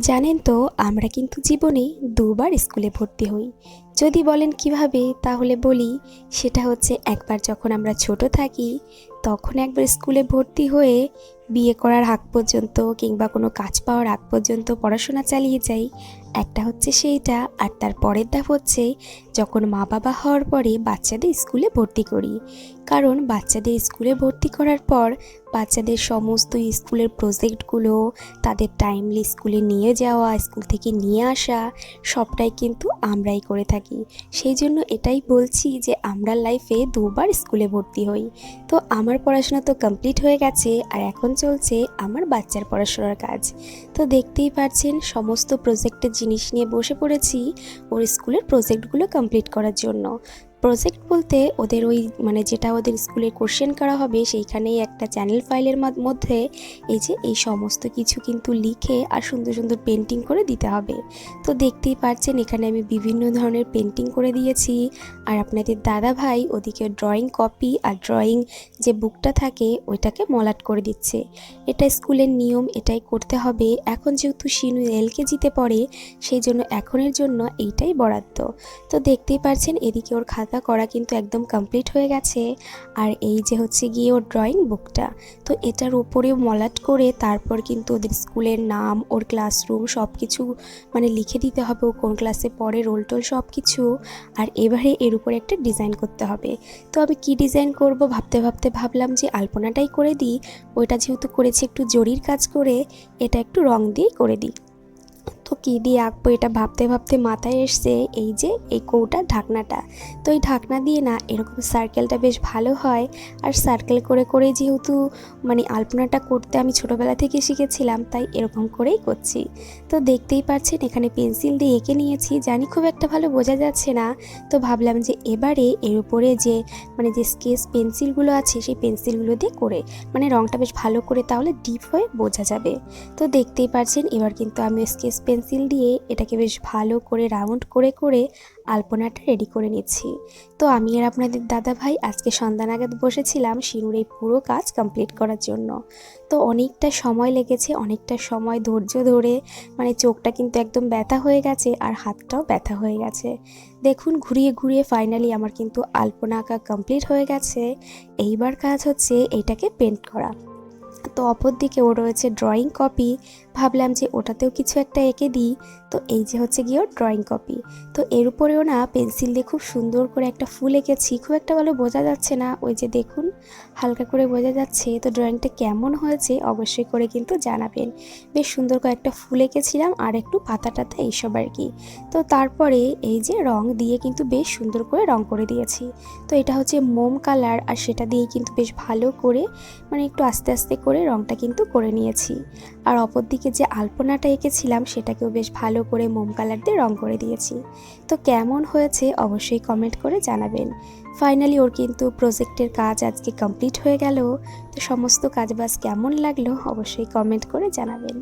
জানেন তো, আমরা কিন্তু জীবনে দুবার স্কুলে ভর্তি হই। যদি বলেন কীভাবে, তাহলে বলি, সেটা হচ্ছে একবার যখন আমরা ছোট থাকি, তখন একবার স্কুলে ভর্তি হয়ে বিয়ে করার আগ পর্যন্ত কিংবা কোনো কাজ পাওয়ার আগ পর্যন্ত পড়াশোনা চালিয়ে যাই। একটা হচ্ছে সেইটা, আর তার পরের ধাপ হচ্ছে যখন মা বাবা হওয়ার পরে বাচ্চাদের স্কুলে ভর্তি করি। কারণ বাচ্চাদের স্কুলে ভর্তি করার পর বাচ্চাদের সমস্ত স্কুলের প্রজেক্টগুলো, তাদের টাইমলি স্কুলে নিয়ে যাওয়া, স্কুল থেকে নিয়ে আসা, সবটাই কিন্তু আমরাই করে থাকি। সেই জন্য এটাই বলছি যে আমরা লাইফে দুবার স্কুলে ভর্তি হই। তো আমার পড়াশোনা তো কমপ্লিট হয়ে গেছে আর এখন চলছে আমার বাচ্চার পড়াশোনার কাজ। তো দেখতেই পাচ্ছেন সমস্ত প্রজেক্টের জিনিস নিয়ে বসে পড়েছি, ওর স্কুলের প্রজেক্টগুলো কমপ্লিট করার জন্য। প্রজেক্ট বলতে ওদের ওই মানে যেটা ওদের স্কুলে কোশ্চেন করা হবে, সেইখানেই একটা চ্যানেল ফাইলের মধ্যে এই যে এই সমস্ত কিছু কিন্তু লিখে আর সুন্দর সুন্দর পেন্টিং করে দিতে হবে। তো দেখতেই পাচ্ছেন এখানে আমি বিভিন্ন ধরনের পেন্টিং করে দিয়েছি। আর আপনাদের দাদা ভাই ওদিকে ড্রয়িং কপি আর ড্রয়িং যে বুকটা থাকে, ওইটাকে মলাট করে দিচ্ছে। এটা স্কুলের নিয়ম, এটাই করতে হবে। এখন যেহেতু শিনু এলকেজিতে পড়ে, সেই জন্য এখনের জন্য এইটাই বরাদ্দ। তো দেখতেই পাচ্ছেন এদিকে ওর খাতা করা কিন্তু একদম কমপ্লিট হয়ে গেছে। আর এই যে হচ্ছে গিয়ে ওর ড্রয়িং বুকটা তো এটার উপরে মলাট করে তারপর কিন্তু ওদের স্কুলের নাম, ওর ক্লাসরুম সব কিছু মানে লিখে দিতে হবে, ও কোন ক্লাসে পড়ে রোল টোল সব কিছু আর এবারে এর উপরে একটা ডিজাইন করতে হবে। তো আমি কি ডিজাইন করব? ভাবতে ভাবতে ভাবলাম যে আলপনাটাই করে দিই। ওইটা যেহেতু করেছি একটু জরির কাজ করে, এটা একটু রং দিয়েই করে দিই। কী দিয়ে আঁকবো এটা ভাবতে ভাবতে মাথায় এসছে এই যে এই কৌটা ঢাকনাটা। তো এই ঢাকনা দিয়ে না এরকম সার্কেলটা বেশ ভালো হয়। আর সার্কেল করে করে যেহেতু মানে আলপনাটা করতে আমি ছোটোবেলা থেকে শিখেছিলাম, তাই এরকম করেই করছি। তো দেখতেই পাচ্ছেন এখানে পেন্সিল দিয়ে এঁকে নিয়েছি। জানি খুব একটা ভালো বোঝা যাচ্ছে না। তো ভাবলাম যে এবারে এর উপরে যে মানে যে স্কেচ পেন্সিলগুলো আছে, সেই পেন্সিলগুলো দিয়ে করে মানে রঙটা বেশ ভালো করে তাহলে ডিপ হয়ে বোঝা যাবে। তো দেখতেই পাচ্ছেন এবার কিন্তু আমি স্কেচ পেন্সিল দিয়ে এটাকে বেশ ভালো করে রাউন্ড করে করে আলপনাটা রেডি করে নিচ্ছি। তো আমি আর আপনাদের দাদা ভাই আজকে সন্ধ্যা নাগাদ বসেছিলাম শিনুর এই পুরো কাজ কমপ্লিট করার জন্য। তো অনেকটা সময় লেগেছে, অনেকটা সময় ধৈর্য ধরে মানে চোখটা কিন্তু একদম ব্যথা হয়ে গেছে আর হাতটাও ব্যথা হয়ে গেছে। দেখুন, ঘুরিয়ে ঘুরিয়ে ফাইনালি আমার কিন্তু আলপনা আঁকা কমপ্লিট হয়ে গেছে। এইবার কাজ হচ্ছে এইটাকে পেন্ট করা। তো অপর দিকে ও রয়েছে ড্রয়িং কপি ভাবলাম যে ওটাতেও কিছু একটা এঁকে দিই। তো এই যে হচ্ছে গিয়ে ওর ড্রয়িং কপি তো এর উপরেও না পেন্সিল দিয়ে খুব সুন্দর করে একটা ফুল এঁকেছি। খুব একটা ভালো বোঝা যাচ্ছে না। ওই যে দেখুন হালকা করে বোঝা যাচ্ছে, তো ড্রয়িংটা কেমন হয়েছে অবশ্যই করে কিন্তু জানাবেন। বেশ সুন্দর কয়েকটা ফুল এঁকেছিলাম আর একটু পাতা টাতা এইসব আর কি। তো তারপরে এই যে রং দিয়ে কিন্তু বেশ সুন্দর করে রং করে দিয়েছি। তো এটা হচ্ছে মোম কালার আর সেটা দিয়ে কিন্তু বেশ ভালো করে মানে একটু আস্তে আস্তে করে রংটা কিন্তু করে নিয়েছি। আর অপর দিকে যে আলপনাটা এঁকেছিলাম সেটাকেও বেশ ভালো করে মোম কালার দিয়ে রং করে দিয়েছি। তো কেমন হয়েছে অবশ্যই কমেন্ট করে জানাবেন। ফাইনালি ওর কিন্তু প্রজেক্টের কাজ আজকে কমপ্লিট হয়ে গেল। তো সমস্ত কাজবাজ কেমন লাগল অবশ্যই কমেন্ট করে জানাবেন।